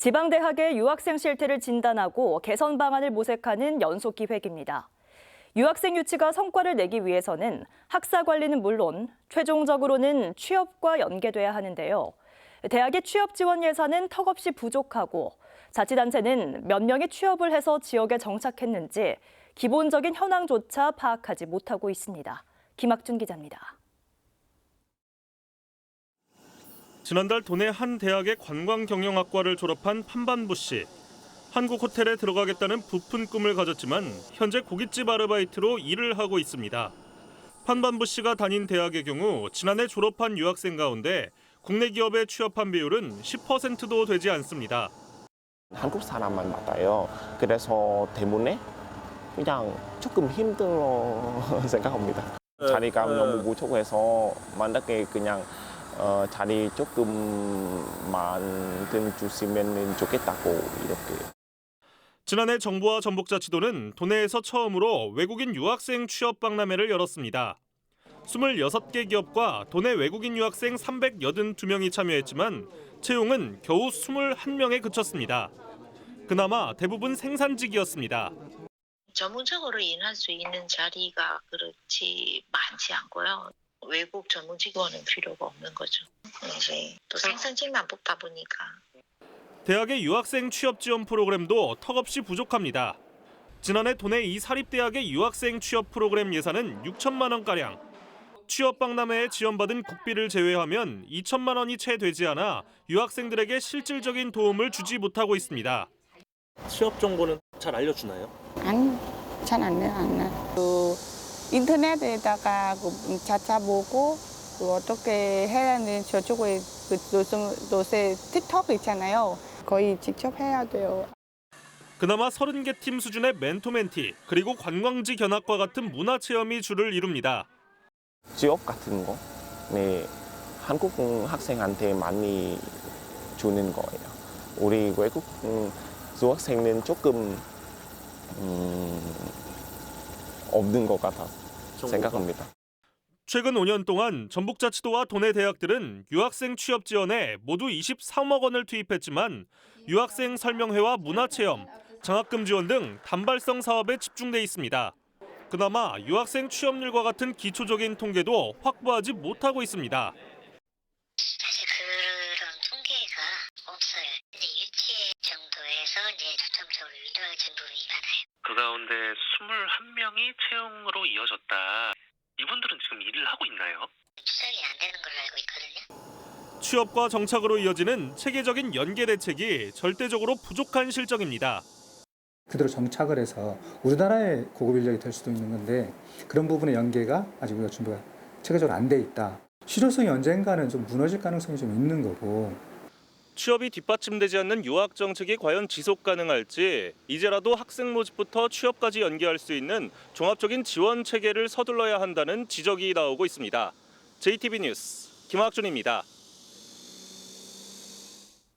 지방대학의 유학생 실태를 진단하고 개선 방안을 모색하는 연속 기획입니다. 유학생 유치가 성과를 내기 위해서는 학사 관리는 물론 최종적으로는 취업과 연계돼야 하는데요. 대학의 취업 지원 예산은 턱없이 부족하고 자치단체는 몇 명이 취업을 해서 지역에 정착했는지 기본적인 현황조차 파악하지 못하고 있습니다. 김학준 기자입니다. 지난달 도내 한 대학의 관광경영학과를 졸업한 판반부 씨. 한국 호텔에 들어가겠다는 부푼 꿈을 가졌지만 현재 고깃집 아르바이트로 일을 하고 있습니다. 판반부 씨가 다닌 대학의 경우 지난해 졸업한 유학생 가운데 국내 기업에 취업한 비율은 10%도 되지 않습니다. 한국 사람만 맞아요. 그래서 때문에 그냥 조금 힘들어 생각합니다. 자리가 너무 부족해서 만약에 그냥 어, 자리 조금 만든 주시면 좋겠다고 이렇게. 지난해 정부와 전북자치도는 도내에서 처음으로 외국인 유학생 취업 박람회를 열었습니다. 26개 기업과 도내 외국인 유학생 382명이 참여했지만 채용은 겨우 21명에 그쳤습니다. 그나마 대부분 생산직이었습니다. 전문적으로 일할 수 있는 자리가 그렇지 많지 않고요. 외국 전문 직원은 필요가 없는 거죠. 이제 또 생산직만 뽑다 보니까 대학의 유학생 취업 지원 프로그램도 턱없이 부족합니다. 지난해 도내 이 사립대학의 유학생 취업 프로그램 예산은 6천만 원가량. 취업 박람회에 지원받은 국비를 제외하면 2천만 원이 채 되지 않아 유학생들에게 실질적인 도움을 주지 못하고 있습니다. 취업 정보는 잘 알려주나요? 아니, 잘안 돼, 안 나. 그 인터넷에다가 그 자차 보고 그 어떻게 해야 하는지 저쪽에 그 요즘 요새 틱톡 있잖아요. 거의 직접 해야 돼요. 그나마 30개 팀 수준의 멘토멘티 그리고 관광지 견학과 같은 문화 체험이 주를 이룹니다. 취업 같은 거, 네, 한국 학생한테 많이 주는 거예요. 우리 외국 음, 유학생은 조금 음, 없는 것 같아 생각합니다. 최근 5년 동안 전북자치도와 도내 대학들은 유학생 취업 지원에 모두 23억 원을 투입했지만 유학생 설명회와 문화체험, 장학금 지원 등 단발성 사업에 집중돼 있습니다. 그나마 유학생 취업률과 같은 기초적인 통계도 확보하지 못하고 있습니다. 사실 그런 통계가 없어요. 이제 유치 정 도에서 이제 초점적으로 유도하는 부분이 많아요. 그 가운데 21명이 채용으로 이어졌다. 이분들은 지금 일을 하고 있나요? 추적이 안 되는 걸로 알고 있거든요. 취업과 정착으로 이어지는 체계적인 연계 대책이 절대적으로 부족한 실정입니다. 그대로 정착을 해서 우리나라의 고급 인력이 될 수도 있는 건데 그런 부분의 연계가 아직 우리가 준비가 체계적으로 안 돼 있다. 실효성이 언젠가는 좀 무너질 가능성이 좀 있는 거고 취업이 뒷받침되지 않는 유학 정책이 과연 지속 가능할지 이제라도 학생 모집부터 취업까지 연계할 수 있는 종합적인 지원 체계를 서둘러야 한다는 지적이 나오고 있습니다. JTB 뉴스 김학준입니다.